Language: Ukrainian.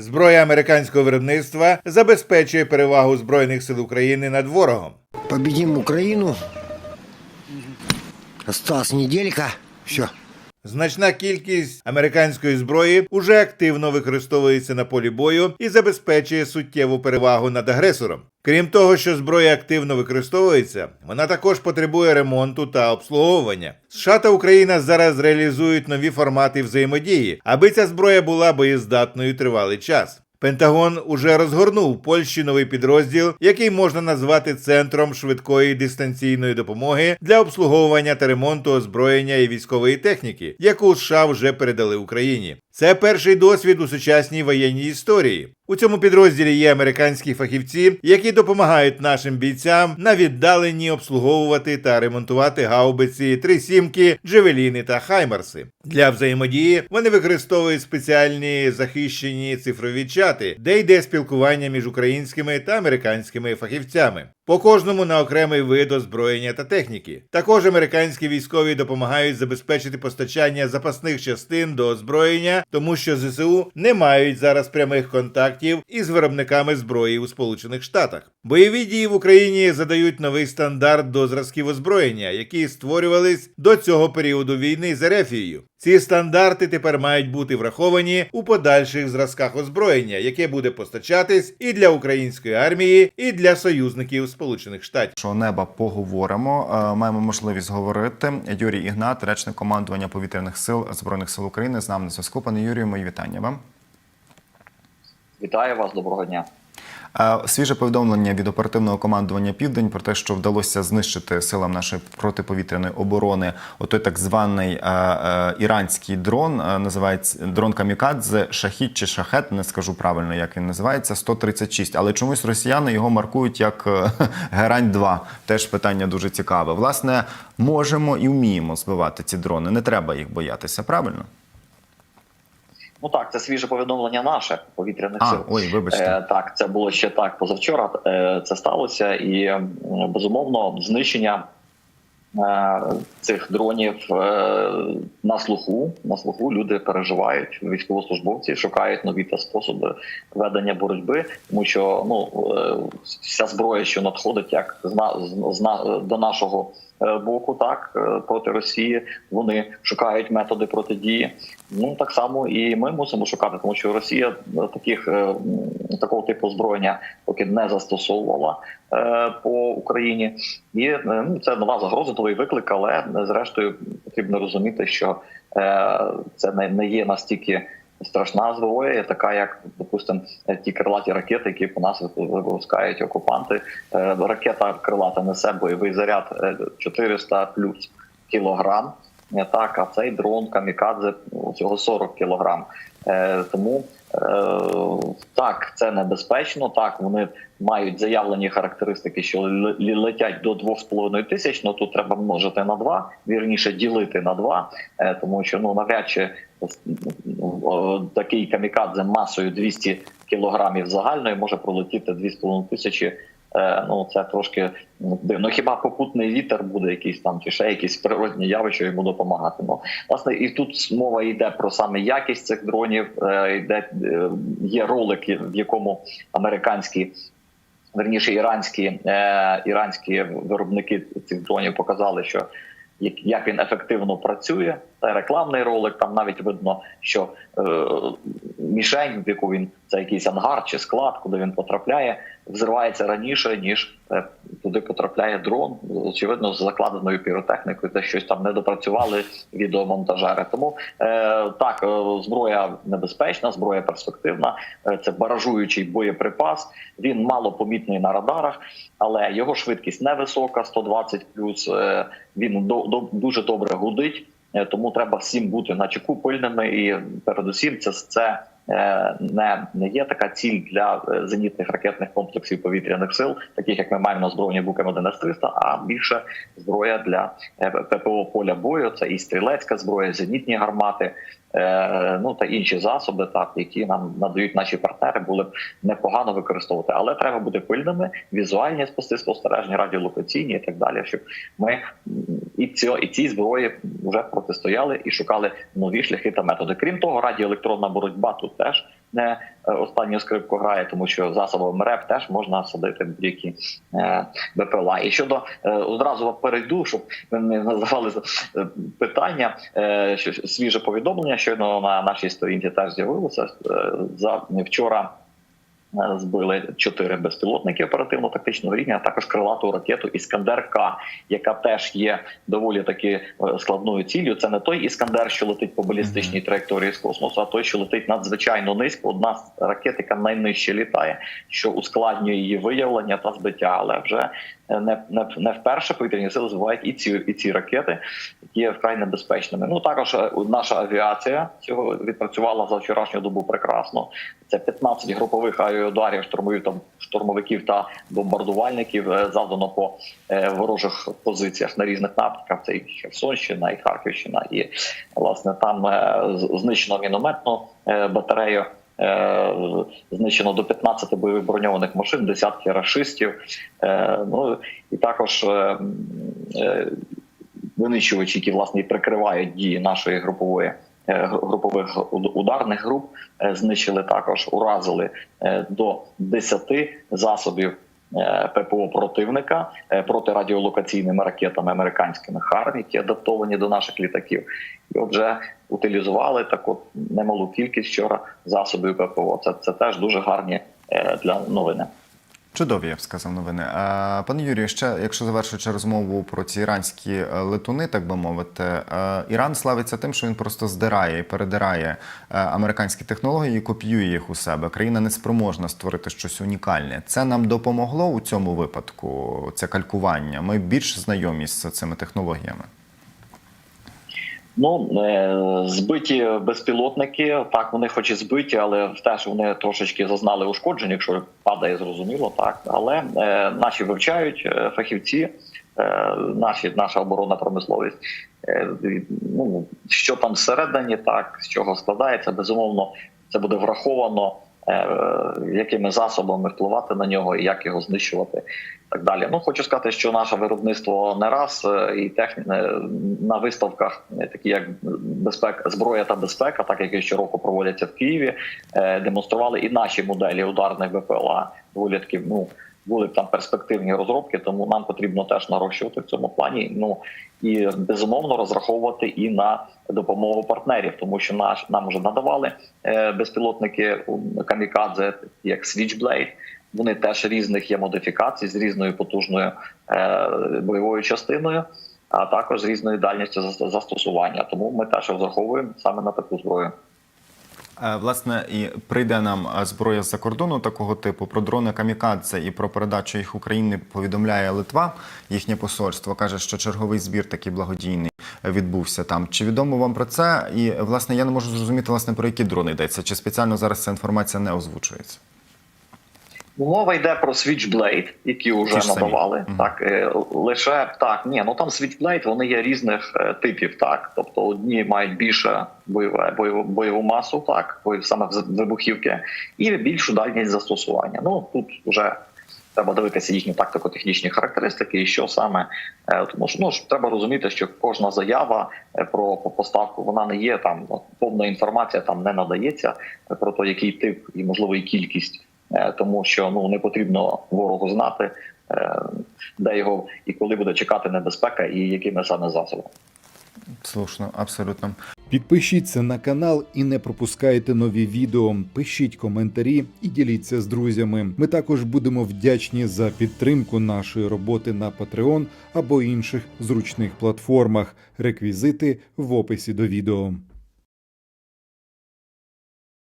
Зброя американського виробництва забезпечує перевагу збройних сил України над ворогом. Побідімо Україну. Осталась неделька. Все. Значна кількість американської зброї уже активно використовується на полі бою і забезпечує суттєву перевагу над агресором. Крім того, що зброя активно використовується, вона також потребує ремонту та обслуговування. США та Україна зараз реалізують нові формати взаємодії, аби ця зброя була боєздатною тривалий час. Пентагон уже розгорнув Польщі новий підрозділ, який можна назвати центром швидкої дистанційної допомоги для обслуговування та ремонту озброєння і військової техніки, яку США вже передали Україні. Це перший досвід у сучасній воєнній історії. У цьому підрозділі є американські фахівці, які допомагають нашим бійцям на віддаленні обслуговувати та ремонтувати гаубиці, трисімки, джевеліни та хаймарси. Для взаємодії вони використовують спеціальні захищені цифрові чати, де йде спілкування між українськими та американськими фахівцями. По кожному на окремий вид озброєння та техніки. Також американські військові допомагають забезпечити постачання запасних частин до озброєння, тому що ЗСУ не мають зараз прямих контактів із виробниками зброї у Сполучених Штатах. Бойові дії в Україні задають новий стандарт до зразків озброєння, які створювались до цього періоду війни з Ерефією. Ці стандарти тепер мають бути враховані у подальших зразках озброєння, яке буде постачатись і для української армії, і для союзників Сполучених Штатів. Що неба поговоримо. Е, Маємо можливість говорити. Юрій Ігнат, речник командування повітряних сил збройних сил України, з нами на зв'язку. Пане Юрію, мої вітання вам. Вітаю вас, доброго дня. Свіже повідомлення від оперативного командування Південь про те, що вдалося знищити силам нашої протиповітряної оборони отой так званий іранський дрон, називається дрон Камікадзе, Шахід чи Шахет, не скажу правильно, як він називається, 136. Але чомусь росіяни його маркують як е, Герань 2 Теж питання дуже цікаве. Власне, можемо і вміємо збивати ці дрони. Не треба їх боятися, правильно? Ну так, це свіже повідомлення наше повітряних А, сил. ой, вибачте. Е, так, це було ще так позавчора. Е, це сталося, і безумовно знищення цих дронів е, на слуху. На слуху люди переживають, військовослужбовці шукають нові та способи ведення боротьби, тому що ну е, вся зброя, що надходить, як зна, до нашого. е, Боку так е, проти Росії вони шукають методи протидії. Ну так само і ми мусимо шукати, тому що Росія е, таких е, такого типу озброєння поки не застосовувала е, по Україні, і е, ну це нова загроза, новий виклик, але е, зрештою потрібно розуміти, що е, це не, є настільки. Страшна зброя, така як допустимо ті крилаті ракети, які по нас випускають окупанти. Е, Ракета крилата несе бойовий заряд е, 400 плюс кілограм. Е, Так, а цей дрон камікадзе всього 40 кілограм. Е, тому е, так, це небезпечно. Так, вони мають заявлені характеристики, що летять до 2,5 тисяч. Ну тут треба множити на 2, вірніше ділити на 2, е, тому що ну навряд чи такий камікадзе масою 200 кілограмів загальної може пролетіти 2,5 тисячі. Е, Ну це трошки ну, дивно. Хіба попутний вітер буде якийсь там, чи ще якісь природні явища йому допомагати. Ну власне, і тут мова йде про саме якість цих дронів. Е, Йде е, є ролик, в якому американські. Верніше, іранські е, іранські виробники цих дронів показали, що як, як він ефективно працює. Це рекламний ролик. Там навіть видно, що мішень, в яку він це якийсь ангар чи склад, куди він потрапляє, взривається раніше ніж е, туди потрапляє дрон. Очевидно, з закладеною піротехнікою, де щось там не допрацювали відеомонтажери. Тому е, так, е, зброя небезпечна, зброя перспективна. Е, це баражуючий боєприпас. Він мало помітний на радарах, але його швидкість невисока, 120 плюс. Він до, до, дуже добре гудить. Тому треба всім бути на чеку пильними, і передусім це, це не, не є така ціль для е, зенітних ракетних комплексів повітряних сил, таких як ми маємо на збройні букем 1 с 300 а більше зброя для е, ППО поля бою. Це і стрілецька зброя, зенітні гармати, е, ну та інші засоби, так які нам надають наші партнери, були б непогано використовувати. Але треба бути пильними, візуальні спости спостереження, радіолокаційні і так далі, щоб ми і цього і ці зброї вже протистояли і шукали нові шляхи та методи. Крім того, радіоелектронна боротьба тут теж не е, останню скрипку грає, тому що засобами РЕП теж можна садити будь-які е, БПЛА. І щодо е, одразу перейду, щоб ви не називали е, питання. Свіже повідомлення щойно на нашій сторінці теж з'явилося за вчора. Збили чотири безпілотники оперативно-тактичного рівня, а також крилату ракету Іскандер К, яка теж є доволі таки е, складною ціллю. Це не той іскандер, що летить по балістичній траєкторії з космосу, а той, що летить надзвичайно низько. Одна з ракет, яка найнижче літає, що ускладнює її виявлення та збиття. Але вже е, не, не, не вперше повітряні сили збивають і ці і ці ракети, які є вкрай небезпечними. Ну також е, наша авіація цього відпрацювала за вчорашню добу прекрасно. Це 15 групових авіаударів, штурмових там штурмовиків та бомбардувальників е, завдано по е, ворожих позиціях на різних напрямках. Це і Херсонщина, і Харківщина, і власне там е, знищено мінометну батарею. Знищено до 15 бойових броньованих машин, десятки рашистів. Ну і також винищувачі, які власне і прикривають дії нашої групової гру- групових ударних груп, е, знищили також, уразили е, до 10 засобів. е, ППО противника е, протирадіолокаційними ракетами американськими ХАРМ, які адаптовані до наших літаків, і отже утилізували таку немалу кількість вчора засобів ППО. Це, це теж дуже гарні е, для новини. Чудові, я б сказав новини. Пане Юрію, ще якщо завершуючи розмову про ці іранські е, летуни, так би мовити, е, Іран славиться тим, що він просто здирає і передирає е, американські технології і копіює їх у себе. Країна не спроможна створити щось унікальне. Це нам допомогло у цьому випадку. Це калькування. Ми більш знайомі з цими технологіями. Ну е, збиті безпілотники, так вони хоч і збиті, але теж вони трошечки зазнали ушкоджень, якщо падає, зрозуміло, так. Але е, наші вивчають е, фахівці, наші наша оборонна промисловість. Ну що там всередині, так з чого складається, безумовно, це буде враховано. Е, Якими засобами впливати на нього і як його знищувати, так далі. Ну хочу сказати, що наше виробництво не раз е, і техні... е, на виставках, такі як безпека, зброя та безпека, так які щороку проводяться в Києві, демонстрували і наші моделі ударних БПЛА. Доволі таки, ну були там перспективні розробки, тому нам потрібно теж нарощувати в цьому плані. Ну і безумовно розраховувати і на допомогу партнерів, тому що наш нам вже надавали е, безпілотники камікадзе, як Switchblade. Вони теж різних є модифікацій з різною потужною е, бойовою частиною, а також з різною дальністю застосування. Тому ми теж розраховуємо саме на таку зброю. Е, Власне, і прийде нам е, зброя з-за кордону такого типу про дрони камікадзе і про передачу їх України повідомляє Литва. Їхнє посольство каже, що черговий збір такий благодійний відбувся там. Чи відомо вам про це? І власне я не можу зрозуміти власне про які дрони йдеться. Чи спеціально зараз ця інформація не озвучується? Мова йде про Switchblade, які вже Ті ж самі. надавали. Так е, лише так, ні, ну там Switchblade, вони є різних е, типів. Так, тобто одні мають більше бойове бойову, бойову масу, так саме вибухівки, і більшу дальність застосування. Ну тут вже треба дивитися їхні тактико-технічні характеристики, і що саме Е, тому що ну ж треба розуміти, що кожна заява про поставку вона не є там повна інформація там не надається про те, який тип і можливо і кількість. Е, тому що ну не потрібно ворогу знати, е, де його і коли буде чекати небезпека, і якими саме засобами. Слушно, абсолютно. Підпишіться на канал і не пропускайте нові відео. Пишіть коментарі і діліться з друзями. Ми також будемо вдячні за підтримку нашої роботи на Patreon або інших зручних платформах. Реквізити в описі до відео.